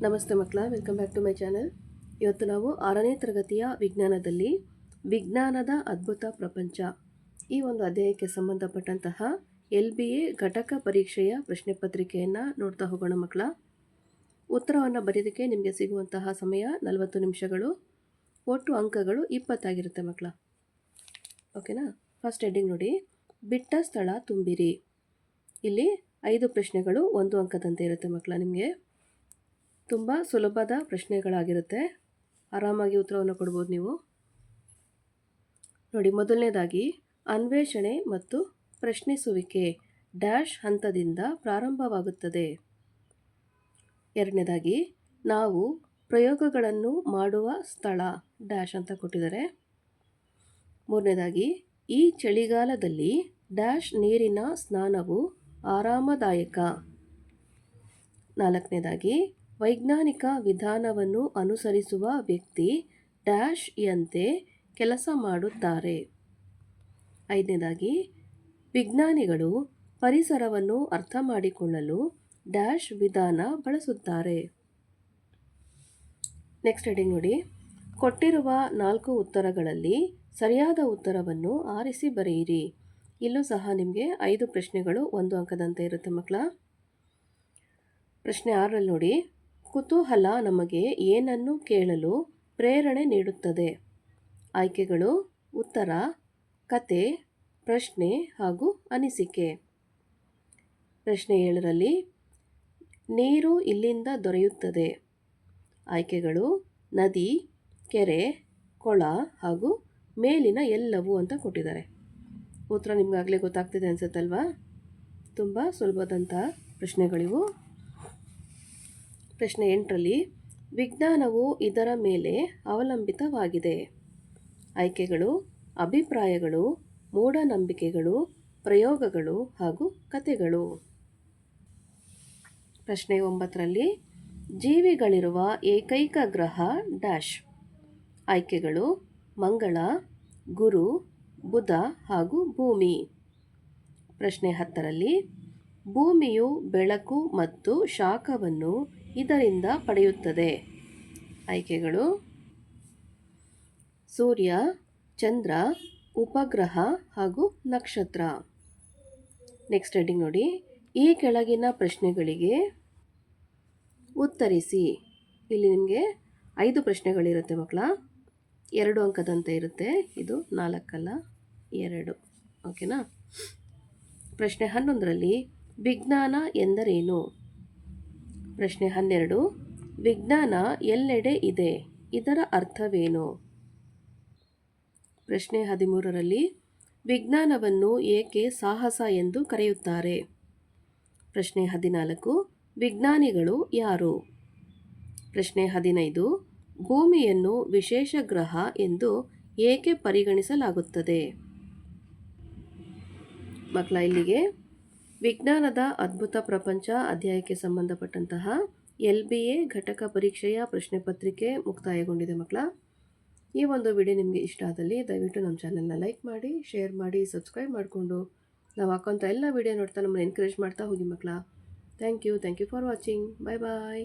ನಮಸ್ತೆ ಮಕ್ಕಳ, welcome back to my channel. ಇವತ್ತು ನಾವು ಆರನೇ ತರಗತಿಯ ವಿಜ್ಞಾನದಲ್ಲಿ ವಿಜ್ಞಾನದ ಅದ್ಭುತ ಪ್ರಪಂಚ ಈ ಒಂದು ಅಧ್ಯಾಯಕ್ಕೆ ಸಂಬಂಧಪಟ್ಟಂತಹ ಎಲ್ ಬಿ ಎ ಘಟಕ ಪರೀಕ್ಷೆಯ ಪ್ರಶ್ನೆ ಪತ್ರಿಕೆಯನ್ನು ನೋಡ್ತಾ ಹೋಗೋಣ ಮಕ್ಕಳ. ಉತ್ತರವನ್ನು ಬರೆಯೋದಕ್ಕೆ ನಿಮಗೆ ಸಿಗುವಂತಹ ಸಮಯ ನಲವತ್ತು ನಿಮಿಷಗಳು, ಒಟ್ಟು ಅಂಕಗಳು ಇಪ್ಪತ್ತಾಗಿರುತ್ತೆ ಮಕ್ಕಳ. ಓಕೆನಾ? ಫಸ್ಟ್ ಹೆಡ್ಡಿಂಗ್ ನೋಡಿ. ಬಿಟ್ಟ ಸ್ಥಳ ತುಂಬಿರಿ. ಇಲ್ಲಿ ಐದು ಪ್ರಶ್ನೆಗಳು, ಒಂದು ಅಂಕದಂತೆ ಇರುತ್ತೆ ಮಕ್ಕಳ ನಿಮಗೆ. ತುಂಬ ಸುಲಭದ ಪ್ರಶ್ನೆಗಳಾಗಿರುತ್ತೆ. ಆರಾಮಾಗಿ ಉತ್ತರವನ್ನು ಕೊಡ್ಬೋದು ನೀವು. ನೋಡಿ, ಮೊದಲನೇದಾಗಿ, ಅನ್ವೇಷಣೆ ಮತ್ತು ಪ್ರಶ್ನಿಸುವಿಕೆ ಡ್ಯಾಶ್ ಹಂತದಿಂದ ಪ್ರಾರಂಭವಾಗುತ್ತದೆ. ಎರಡನೇದಾಗಿ, ನಾವು ಪ್ರಯೋಗಗಳನ್ನು ಮಾಡುವ ಸ್ಥಳ ಡ್ಯಾಶ್ ಅಂತ ಕೊಟ್ಟಿದ್ದಾರೆ. ಮೂರನೇದಾಗಿ, ಈ ಚಳಿಗಾಲದಲ್ಲಿ ಡ್ಯಾಶ್ ನೀರಿನ ಸ್ನಾನವು ಆರಾಮದಾಯಕ. ನಾಲ್ಕನೇದಾಗಿ ವೈಜ್ಞಾನಿಕ ವಿಧಾನವನ್ನು ಅನುಸರಿಸುವ ವ್ಯಕ್ತಿ ಡ್ಯಾಶ್ ಯಂತೆ ಕೆಲಸ ಮಾಡುತ್ತಾರೆ. ಐದನೇದಾಗಿ, ವಿಜ್ಞಾನಿಗಳು ಪರಿಸರವನ್ನು ಅರ್ಥ ಮಾಡಿಕೊಳ್ಳಲು ಡ್ಯಾಶ್ ವಿಧಾನ ಬಳಸುತ್ತಾರೆ. ನೆಕ್ಸ್ಟ್ ಹೆಡಿಂಗ್ ನೋಡಿ. ಕೊಟ್ಟಿರುವ ನಾಲ್ಕು ಉತ್ತರಗಳಲ್ಲಿ ಸರಿಯಾದ ಉತ್ತರವನ್ನು ಆರಿಸಿ ಬರೆಯಿರಿ. ಇಲ್ಲೂ ಸಹ ನಿಮಗೆ ಐದು ಪ್ರಶ್ನೆಗಳು ಒಂದು ಅಂಕದಂತೆ ಇರುತ್ತೆ ಮಕ್ಕಳ. ಪ್ರಶ್ನೆ ಆರರಲ್ಲಿ ನೋಡಿ. ಕುತೂಹಲ ನಮಗೆ ಏನನ್ನು ಕೇಳಲು ಪ್ರೇರಣೆ ನೀಡುತ್ತದೆ. ಆಯ್ಕೆಗಳು, ಉತ್ತರ, ಕತೆ, ಪ್ರಶ್ನೆ ಹಾಗೂ ಅನಿಸಿಕೆ. ಪ್ರಶ್ನೆ ಏಳರಲ್ಲಿ, ನೀರು ಇಲ್ಲಿಂದ ದೊರೆಯುತ್ತದೆ. ಆಯ್ಕೆಗಳು, ನದಿ, ಕೆರೆ, ಕೊಳ ಹಾಗೂ ಮೇಲಿನ ಎಲ್ಲವೂ ಅಂತ ಕೊಟ್ಟಿದ್ದಾರೆ. ಉತ್ತರ ನಿಮಗಾಗಲೇ ಗೊತ್ತಾಗ್ತಿದೆ ಅನಿಸುತ್ತಲ್ವಾ? ತುಂಬ ಸುಲಭದಂಥ ಪ್ರಶ್ನೆಗಳಿವು. ಪ್ರಶ್ನೆ ಎಂಟರಲ್ಲಿ, ವಿಜ್ಞಾನವು ಇದರ ಮೇಲೆ ಅವಲಂಬಿತವಾಗಿದೆ. ಆಯ್ಕೆಗಳು, ಅಭಿಪ್ರಾಯಗಳು, ಮೂಢನಂಬಿಕೆಗಳು, ಪ್ರಯೋಗಗಳು ಹಾಗೂ ಕಥೆಗಳು. ಪ್ರಶ್ನೆ ಒಂಬತ್ತರಲ್ಲಿ, ಜೀವಿಗಳಿರುವ ಏಕೈಕ ಗ್ರಹ ಡ್ಯಾಶ್. ಆಯ್ಕೆಗಳು, ಮಂಗಳ, ಗುರು, ಬುಧ ಹಾಗೂ ಭೂಮಿ. ಪ್ರಶ್ನೆ ಹತ್ತರಲ್ಲಿ, ಭೂಮಿಯು ಬೆಳಕು ಮತ್ತು ಶಾಖವನ್ನು ಇದರಿಂದ ಪಡೆಯುತ್ತದೆ. ಆಯ್ಕೆಗಳು. ಸೂರ್ಯ, ಚಂದ್ರ, ಉಪಗ್ರಹ ಹಾಗೂ ನಕ್ಷತ್ರ. ನೆಕ್ಸ್ಟ್ ಹೆಡಿಂಗ್ ನೋಡಿ. ಈ ಕೆಳಗಿನ ಪ್ರಶ್ನೆಗಳಿಗೆ ಉತ್ತರಿಸಿ. ಇಲ್ಲಿ ನಿಮಗೆ ಐದು ಪ್ರಶ್ನೆಗಳಿರುತ್ತೆ ಮಕ್ಕಳ. ಎರಡು ಅಂಕದಂತೆ ಇರುತ್ತೆ. ಇದು ನಾಲ್ಕಲ್ಲ, ಎರಡು. ಓಕೆನಾ ಪ್ರಶ್ನೆ ಹನ್ನೊಂದರಲ್ಲಿ ವಿಜ್ಞಾನ ಎಂದರೇನು? ಪ್ರಶ್ನೆ ಹನ್ನೆರಡು. ವಿಜ್ಞಾನ ಎಲ್ಲೆಡೆ ಇದೆ, ಇದರ ಅರ್ಥವೇನು? ಪ್ರಶ್ನೆ ಹದಿಮೂರರಲ್ಲಿ, ವಿಜ್ಞಾನವನ್ನು ಏಕೆ ಸಾಹಸ ಎಂದು ಕರೆಯುತ್ತಾರೆ? ಪ್ರಶ್ನೆ ಹದಿನಾಲ್ಕು, ವಿಜ್ಞಾನಿಗಳು ಯಾರು? ಪ್ರಶ್ನೆ ಹದಿನೈದು, ಭೂಮಿಯನ್ನು ವಿಶೇಷ ಗ್ರಹ ಎಂದು ಏಕೆ ಪರಿಗಣಿಸಲಾಗುತ್ತದೆ? ಮಕ್ಕಳ ಇಲ್ಲಿಗೆ ವಿಜ್ಞಾನದ ಅದ್ಭುತ ಪ್ರಪಂಚ ಅಧ್ಯಾಯಕ್ಕೆ ಸಂಬಂಧಪಟ್ಟಂತಹ ಎಲ್ ಬಿ ಎ ಘಟಕ ಪರೀಕ್ಷೆಯ ಪ್ರಶ್ನೆ ಪತ್ರಿಕೆ ಮುಕ್ತಾಯಗೊಂಡಿದೆ ಮಕ್ಕಳ. ಈ ಒಂದು ವಿಡಿಯೋ ನಿಮಗೆ ಇಷ್ಟ ಆದಲ್ಲಿ ದಯವಿಟ್ಟು ನಮ್ಮ ಚಾನಲ್ನ ಲೈಕ್ ಮಾಡಿ, ಶೇರ್ ಮಾಡಿ, ಸಬ್ಸ್ಕ್ರೈಬ್ ಮಾಡಿಕೊಂಡು. ನಾವು ಹಾಕೋಂಥ ಎಲ್ಲ ವಿಡಿಯೋ ನೋಡ್ತಾ ನಮ್ಮನ್ನು ಎನ್ಕರೇಜ್ ಮಾಡ್ತಾ ಹೋಗಿ ಮಕ್ಕಳ. Thank you thank you for watching bye bye